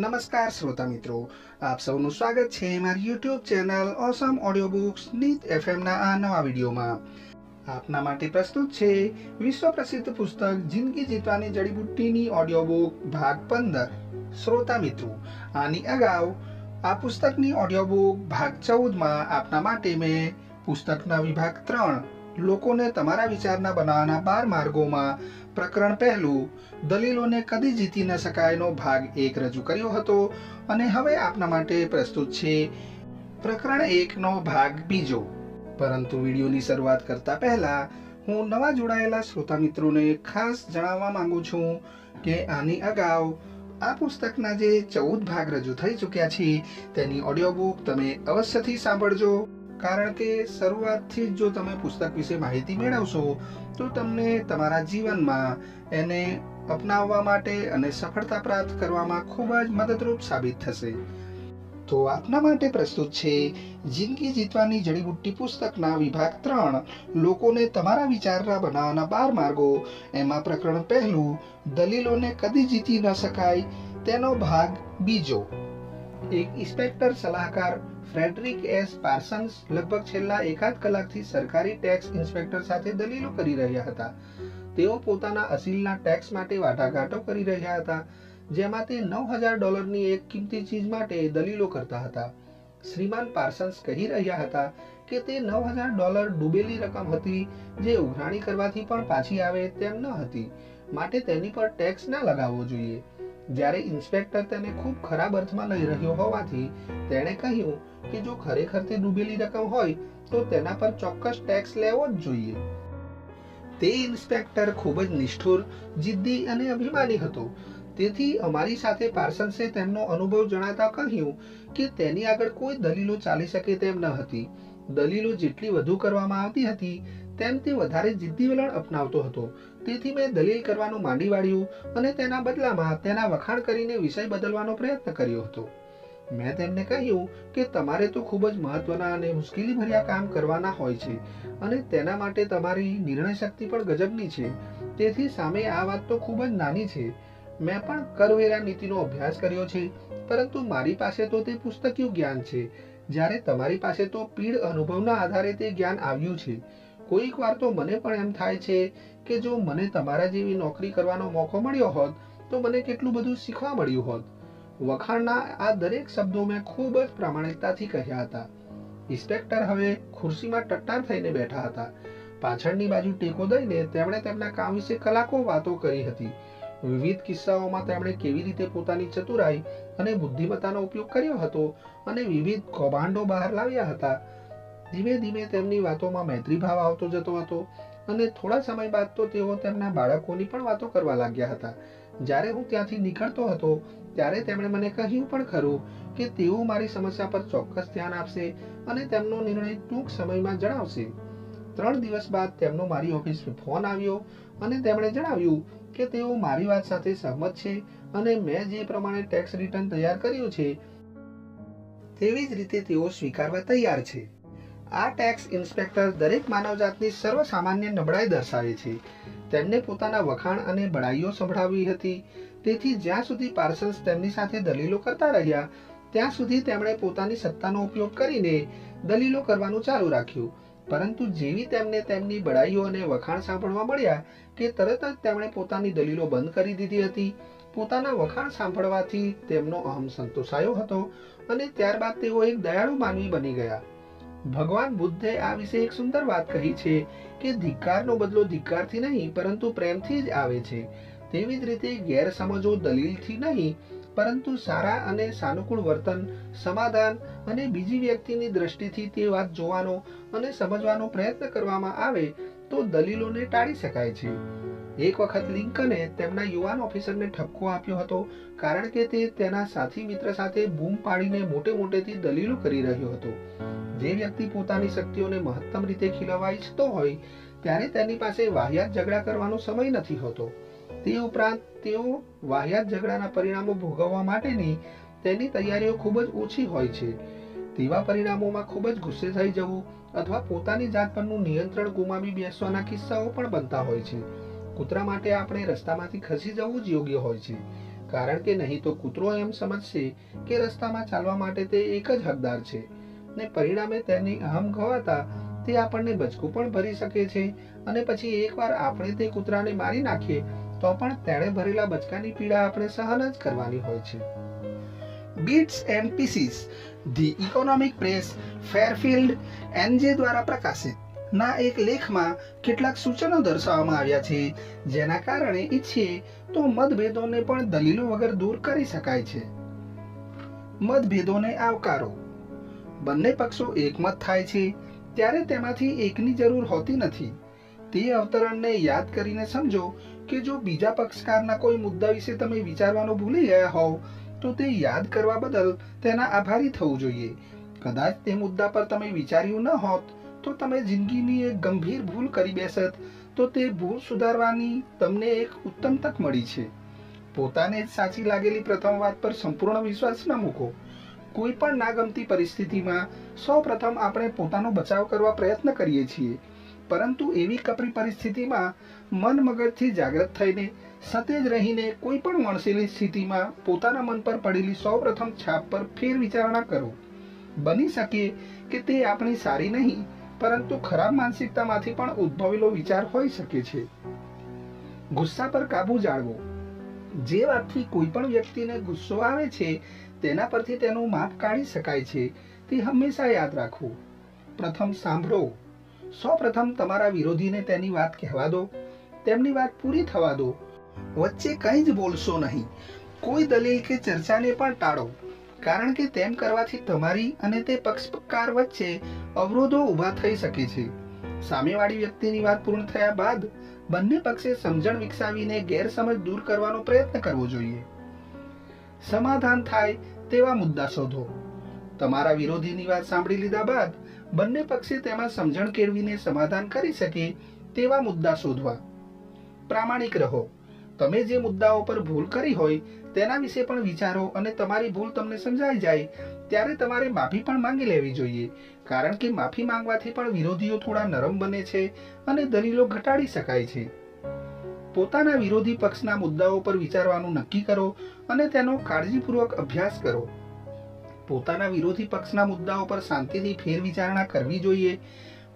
નમસ્કાર શ્રોતા મિત્રો, આપ સૌનું સ્વાગત છે મારી YouTube channel awesome audio books નીત એફએમના આ નવા વિડીયોમાં. આપના માટે પ્રસ્તુત છે વિશ્વ પ્રસિદ્ધ પુસ્તક જિંદગી જીતવાની જડીબુટ્ટીની ઓડિયો બુક ભાગ પંદર. શ્રોતા મિત્રો, આની અગાઉ આ પુસ્તકની ઓડિયો બુક ભાગ ચૌદમાં આપના માટે મેં પુસ્તકના વિભાગ ત્રણ લોકોને તમારા વિચારના બનાવવાના બાર માર્ગોમાં પ્રકરણ પહેલું, દલીલોને કદી જીતી ન શકાયનો ભાગ એક રજૂ કર્યો હતો અને હવે આપના માટે પ્રસ્તુત છે પ્રકરણ એકનો ભાગ બીજો. પરંતુ વિડીયોની શરૂઆત કરતા પહેલા હું નવા જોડાયેલા શ્રોતા મિત્રોને ખાસ જણાવવા માંગુ છું કે આની અગાઉ આ પુસ્તકના જે ચૌદ ભાગ રજૂ થઈ ચૂક્યા છે તેની ઓડિયો બુક તમે અવશ્યથી સાંભળજો. કારણ કે શરૂઆતથી જ જો તમે પુસ્તક વિશે માહિતી મેળવશો, તો તમને તમારા જીવનમાં એને અપનાવવા માટે અને સફળતા પ્રાપ્ત કરવામાં ખૂબ જ મદદરૂપ સાબિત થશે. તો આપના માટે પ્રસ્તુત છે, જિંદગી જીતવાની જડીબુટ્ટી પુસ્તકના વિભાગ ત્રણ. લોકોને તમારા વિચારના બનાવવાના બાર માર્ગો. એમાં પ્રકરણ પહેલું, દલીલોને કદી જીતી ન શકાય, તેનો ભાગ બીજો. એક ઇન્સ્પેક્ટર સલાહકાર ફ્રેડરિક એસ પાર્સન્સ લગભગ છેલ્લા એકાદ કલાકથી સરકારી ટેક્સ ઇન્સ્પેક્ટર સાથે દલીલો કરી રહ્યા હતા. તેઓ પોતાના અસીલના ટેક્સ માટે વાટાઘાટો કરી રહ્યા હતા, જેમાં તે નવ હજાર ડોલરની એક કિંમતી ચીજ માટે દલીલો કરતા હતા. શ્રીમાન પાર્સન્સ કહી રહ્યા હતા કે તે નવ હજાર ડોલર ડૂબેલી રકમ હતી, જે ઉઘરાણી કરવાથી પણ પાછી આવે તેમ ન હતી. માટે તેની પર ટેક્સ ના લગાવવો જોઈએ. જ્યારે ઇન્સ્પેક્ટર તેને ખૂબ ખરાબ અર્થમાં લઈ રહ્યો હોવાથી તેણે કહ્યું કે જો ખરેખર તે ડૂબેલી રકમ હોય, તો તેના પર ચોક્કસ ટેક્સ લેવો જ જોઈએ. તે ઇન્સ્પેક્ટર ખૂબ જ નિષ્ઠુર, જિદ્દી અને અભિમાની હતો. તેથી અમારી સાથે પાર્સન્સે તેમનો અનુભવ જણાતા કહ્યું કે તેની આગળ કોઈ દલીલો ચાલી શકે તેમ ન હતી. દલીલો જેટલી વધુ કરવામાં આવતી હતી તેમ તે વધારે જિદ્દી વલણ અપનાવતો હતો. તેથી મેં દલીલ કરવાનું માંડી વાળ્યું અને તેના બદલામાં તેના વખાણ કરીને વિષય બદલવાનો પ્રયત્ન કર્યો હતો. મેં તેમને કહ્યું કે તમારે તો ખૂબ જ મહત્વના અને મુશ્કેલી ભર્યા કામ કરવાના હોય છે અને તેના માટે તમારી નિર્ણય શક્તિ પણ ગજબની છે. તેથી સામે આ વાત તો ખૂબ જ નાની છે. મેં પણ કરવેરા નીતિનો અભ્યાસ કર્યો છે, પરંતુ મારી પાસે તો તે પુસ્તકીય જ્ઞાન છે. જ્યારે તમારી પાસે તો પીડ અનુભવના આધારે તે જ્ઞાન આવ્યું છે કોઈક વાર તો મને પણ એમ થાય છે કે જો મને તમારા જેવી નોકરી કરવાનો મોકો મળ્યો હોત, તો મને કેટલું બધું શીખવા મળ્યું હોત. વખાણના આ દરેક શબ્દો મેં ખૂબ જ પ્રામાણિકતાથી કહ્યા હતા. ઇન્સ્પેક્ટર હવે ખુરશીમાં ટટ્ટાર થઈને બેઠા હતા. પાછળની બાજુ ટેકો દઈને તેમણે તેમના કામ વિશે કલાકો વાતો કરી હતી. વિવિધ કિસ્સાઓમાં તેમણે કેવી રીતે પોતાની ચતુરાઈ અને બુદ્ધિમત્તાનો ઉપયોગ કર્યો હતો અને વિવિધ કૌભાંડો બહાર લાવ્યા હતા. ધીમે ધીમે તેમની વાતોમાં મૈત્રી ભાવ આવતો જતો હતો અને થોડા સમય બાદ તો તેઓ તેમના બાળકોની પણ વાતો કરવા લાગ્યા હતા. જ્યારે હું ત્યાંથી નીકળતો હતો, ત્યારે તેમણે મને કહ્યું પણ ખરું કે તેઓ મારી સમસ્યા પર ચોક્કસ ધ્યાન આપશે અને તેમનો નિર્ણય ટૂંક સમયમાં જણાવશે. ત્રણ દિવસ બાદ તેમનો મારી ઓફિસ ફોન આવ્યો અને તેમણે જણાવ્યું કે તેઓ મારી વાત સાથે સહમત છે અને મેં જે પ્રમાણે ટેક્સ રિટર્ન તૈયાર કર્યું છે, તેવી જ રીતે તેઓ સ્વીકારવા તૈયાર છે. આ ટેક્સ ઇન્સ્પેક્ટર દરેક માનવજાતની સર્વસામાન્ય નબળાઈ દર્શાવે છે. તેમને પોતાના વખાણ અને બડાઈઓ સંભળાવી હતી. તેથી જ્યાં સુધી પાર્સલ્સ તેમની સાથે દલીલો કરતા રહ્યા, ત્યાં સુધી તેમણે પોતાની સત્તાનો ઉપયોગ કરીને દલીલો કરવાનું ચાલુ રાખ્યું. પરંતુ જેવી તેમને તેમની બડાઈઓ અને વખાણ સાંભળવા મળ્યા કે તરત જ તેમણે પોતાની દલીલો બંધ કરી દીધી હતી, પોતાના વખાણ સાંભળવાથી તેમનો અહમ સંતોષાયો હતો અને ત્યારબાદ તેઓ એક દયાળુ માનવી બની ગયા. ભગવાન બુદ્ધે આ વિશે એક સુંદર વાત કહી છે કે ધિક્કારનો બદલો ધિક્કારથી નહીં, પરંતુ પ્રેમથી જ આવે છે. તેવી જ રીતે ગેરસમજો દલીલથી નહીં, પરંતુ સારા અને સાનુકૂળ વર્તન, સમાધાન અને બીજી વ્યક્તિની દ્રષ્ટિથી તે વાત જોવાનો અને સમજવાનો પ્રયત્ન કરવામાં આવે તો દલીલોને ટાળી શકાય છે. એક વખત લિંકને તેમના યુવાન ઓફિસરને ઠપકો આપ્યો હતો કારણ કે તે તેના સાથી મિત્ર સાથે બૂમ પાડીને મોટે મોટેથી દલીલો કરી રહ્યો હતો. જે વ્યક્તિ પોતાની શક્તિઓને મહત્તમ રીતે ખીલવવા ઈચ્છતો હોય, ત્યારે તેની પાસે વાહિયાત ઝઘડા કરવાનો સમય નથી હોતો. તે ઉપરાંત તેઓ વાહિયાત ઝઘડાના પરિણામો ભોગવવા માટેની તેની તૈયારીઓ ખૂબ જ ઓછી હોય છે. તેવા પરિણામોમાં ખૂબ જ ગુસ્સે થઈ જવું અથવા પોતાની જાત પરનું નિયંત્રણ ગુમાવી બેસવાના કિસ્સાઓ પણ બનતા હોય છે. કૂતરા માટે આપણે રસ્તામાંથી ખસી જવું જ યોગ્ય હોય છે. કારણ કે નહીં તો કૂતરો એમ સમજશે કે રસ્તામાં ચાલવા માટે તે એક જ હકદાર છે ને પરિણામે તેની અહમ ગવાતા તે આપણને બચકું પણ ભરી શકે છે અને પછી એકવાર આપણે તે કૂતરાને મારી નાખીએ તો પણ તેણે ભરેલા બચકાની પીડા આપણે સહન જ કરવાની હોય છે. Bits and pieces the economic press Fairfield NJ દ્વારા પ્રકાશિત. ના એક લેખમાં કેટલાક સૂચનો દર્શાવવામાં આવ્યા છે. જેના કારણે ઈચ્છીએ તો મતભેદોને પણ દલીલો વગર દૂર કરી શકાય છે. મતભેદોને આવકારો. બંને પક્ષો એકમત થાય છે, ત્યારે તેમાંથી એકની જરૂર હોતી નથી. તે અવતરણને યાદ કરીને સમજો કે જો બીજા પક્ષકારના કોઈ મુદ્દા વિશે તમે વિચારવાનું ભૂલી ગયા હોવ, તો તે યાદ કરવા બદલ તેના આભારી થવું જોઈએ. કદાચ તે મુદ્દા પર તમે વિચાર્યું ન હોત તો તમે જિંદગીની એક ગંભીર ભૂલ કરી બેસત, તો તે ભૂલ સુધારવાની તમને એક ઉત્તમ તક મળી છે. પોતાને જ સાચી લાગેલી પ્રથમ વાત પર સંપૂર્ણ વિશ્વાસ ન મૂકો. કોઈ પણ નાગમતી પરિસ્થિતિમાં સૌ પ્રથમ આપણે પોતાનો બચાવ કરવા પ્રયત્ન કરીએ છીએ. પરંતુ એવી કપરી પરિસ્થિતિમાં મન મગજથી જાગૃત થઈને, સતેજ રહીને કોઈ પણ વણસેલી સ્થિતિમાં પોતાના મન પર પડેલી સૌ પ્રથમ છાપ પર ફેર વિચારણા કરો. બની શકે કે તે આપણી સારી નહીં પરંતુ ખરાબ માનસિકતામાંથી પણ ઉદ્ભવેલો વિચાર હોઈ શકે છે. ગુસ્સા પર કાબુ જાળવો. જે વાતથી કોઈ પણ વ્યક્તિને ગુસ્સો આવે છે, તેના પરથી તેનું માપ કાઢી શકાય છે, તે હંમેશા યાદ રાખવું. પ્રથમ સાંભળો. સૌ પ્રથમ તમારા વિરોધીને તેની વાત કહેવા દો. તેમની વાત પૂરી થવા દો. વચ્ચે કંઈ જ બોલશો નહીં. કોઈ દલીલ કે ચર્ચાને પણ ટાળો. કારણ કે તેમ કરવાથી તમારી અને તે પક્ષકાર વચ્ચે અવરોધો ઊભા થઈ શકે છે. સામેવાળી વ્યક્તિની વાત પૂર્ણ થયા બાદ બંને પક્ષે સમજણ વિકસાવીને ગેરસમજ દૂર કરવાનો પ્રયત્ન કરવો જોઈએ. સમાધાન થાય તેવા મુદ્દા શોધો. તમારા વિરોધીની વાત સાંભળી લીધા બાદ બંને પક્ષે તેમાં સમજણ કેળવીને સમાધાન કરી શકે તેવા મુદ્દા શોધવા. પ્રામાણિક રહો. તમે જે મુદ્દાઓ પર ભૂલ કરી હોય તેના વિશે પણ વિચારો અને તમારી ભૂલ તમને સમજાઈ જાય, ત્યારે તમારે માફી પણ માંગી લેવી જોઈએ. કારણ કે માફી માંગવાથી પણ વિરોધીઓ થોડા નરમ બને છે અને દલીલો ઘટાડી શકાય છે. પોતાના વિરોધી પક્ષના મુદ્દાઓ પર વિચારવાનું નક્કી કરો અને તેનો કાળજીપૂર્વક અભ્યાસ કરો. પોતાના વિરોધી પક્ષના મુદ્દાઓ પર શાંતિથી ફેર વિચારણા કરવી જોઈએ.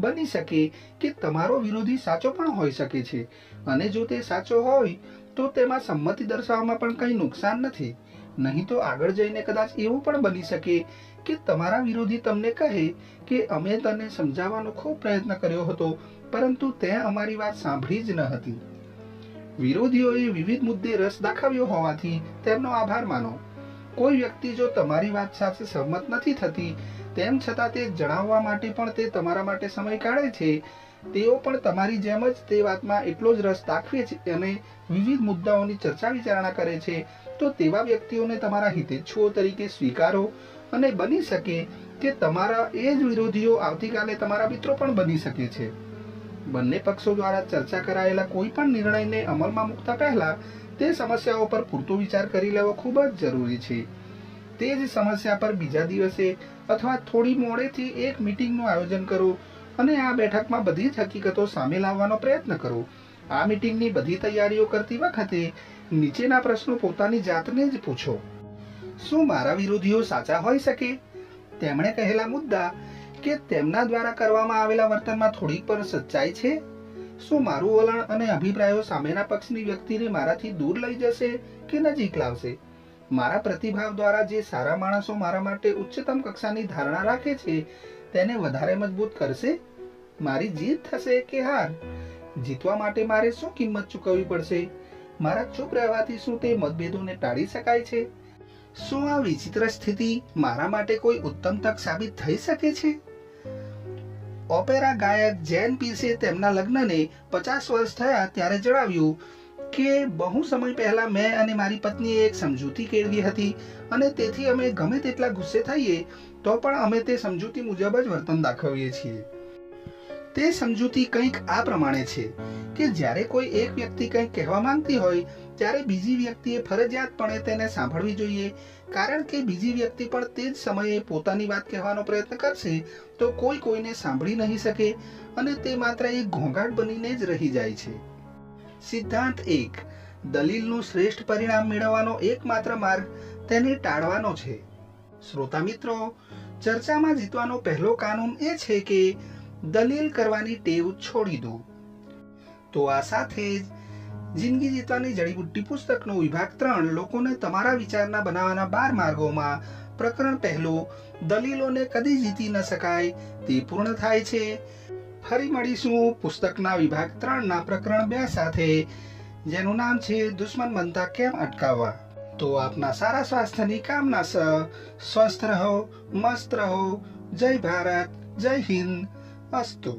બની શકે કે તમારો વિરોધી સાચો પણ હોઈ શકે છે અને જો તે સાચો હોય તો તેમાં સંમતિ દર્શાવવામાં પણ કંઈ નુકસાન નથી. નહીં તો આગળ જઈને કદાચ એવું પણ બની શકે કે તમારા વિરોધી તમને કહે કે અમે તને સમજાવવાનો ખૂબ પ્રયત્ન કર્યો હતો, પરંતુ તે અમારી વાત સાંભળી જ ન હતી. વિરોધીઓએ વિવિધ મુદ્દે રસ દાખવ્યો હોવાથી તેમનો આભાર માનો. કોઈ વ્યક્તિ જો તમારી વાત સાથે સહમત નથી થતી, તેમ છતાં તે જણાવવા માટે પણ તે તમારા માટે સમય કાઢે છે તેઓ પણ તમારી જેમ જ તે વાતમાં એટલો જ રસ દાખવે છે અને વિવિધ મુદ્દાઓની ચર્ચા વિચારણા કરે છે. તો તેવા વ્યક્તિઓને તમારા હિતેચ્છુઓ તરીકે સ્વીકારો અને બની શકે કે તમારા એ જ વિરોધીઓ આવતીકાલે તમારા મિત્રો પણ બની શકે છે. બંને પક્ષો દ્વારા ચર્ચા કરાયેલા કોઈ પણ નિર્ણયને અમલમાં મૂકતા પહેલા તે સમસ્યાઓ પર પૂરતો વિચાર કરી લેવો ખૂબ જ જરૂરી છે. તે જ સમસ્યા પર બીજા દિવસે અથવા થોડી મોડેથી એક મીટિંગનું આયોજન કરો અને આ બેઠકમાં બધી જ હકીકતો સામે લાવવાનો પ્રયત્ન કરો. આ મીટિંગની બધી તૈયારીઓ કરતી વખતે નીચેના પ્રશ્નો પોતાની જાતને જ પૂછો. શું મારા વિરોધીઓ સાચા હોઈ શકે? તેમણે કહેલા મુદ્દા કે તેમના દ્વારા કરવામાં આવેલા વર્તનમાં થોડીક પણ સચ્ચાઈ છે? શું મારું વલણ અને અભિપ્રાયો સામેના પક્ષની વ્યક્તિને મારાથી દૂર લઈ જશે કે નજીક લાવશે? મારા પ્રતિભાવ દ્વારા જે સારા માણસો મારા માટે ઉચ્ચતમ કક્ષાની ધારણા રાખે છે તેને વધારે મજબૂત કરશે? મારી જીત થશે કે હાર? જીતવા માટે મારે શું કિંમત ચૂકવવી પડશે? મારા ચૂપ રહેવાથી શું તે મતભેદોને ટાળી શકાય છે? શું આ વિચિત્ર સ્થિતિ મારા માટે કોઈ ઉત્તમ તક સાબિત થઈ શકે છે? ઓપેરા ગાયક જેન પીસે તેમના લગ્નને પચાસ વર્ષ થયા ત્યારે જણાવ્યું કે, બહુ સમય પહેલા મેં અને મારી પત્નીએ એક સમજૂતી કેળવી હતી અને તેથી અમે ગમે તેટલા ગુસ્સે થઈએ તો પણ અમે તે સમજૂતી મુજબ જ વર્તન દાખવીએ છીએ. તે સમજૂતી કંઈક આ પ્રમાણે છે કે જ્યારે કોઈ એક વ્યક્તિ કંઈક કહેવા માંગતી હોય, ત્યારે બીજી વ્યક્તિએ ફરજિયાતપણે તેને સાંભળવી જોઈએ. કારણ કે બીજી વ્યક્તિ પણ તે જ સમયે પોતાની વાત કહેવાનો પ્રયત્ન કરશે, તો કોઈ કોઈને સાંભળી નહીં શકે અને તે માત્ર એક ઘોંઘાટ બનીને જ રહી જાય છે. સિદ્ધાંત એક, દલીલનું શ્રેષ્ઠ પરિણામ મેળવવાનો એકમાત્ર માર્ગ તેને ટાળવાનો છે. શ્રોતા મિત્રો ચર્ચામાં જીતવાનો પહેલો કાનૂન એ છે કે દલીલ કરવાની ટેવ છોડી દો. તો આ સાથે જ જિંદગી જીતવાની જડીબુટ્ટી પુસ્તકનો વિભાગ ત્રણ લોકોને તમારા વિચારના બનાવવાના બાર માર્ગોમાં પ્રકરણ પહેલું, દલીલોને કદી જીતી ન શકાય તે પૂર્ણ થાય છે. ફરી મળીશું પુસ્તકના વિભાગ ત્રણના પ્રકરણ બે સાથે, જેનું નામ છે દુશ્મન બનતા કેમ અટકાવવા? તો આપના સારા સ્વાસ્થ્યની કામના સ સ્વસ્થ રહો મસ્ત રહો જય ભારત જય હિન્દ અસ્તુ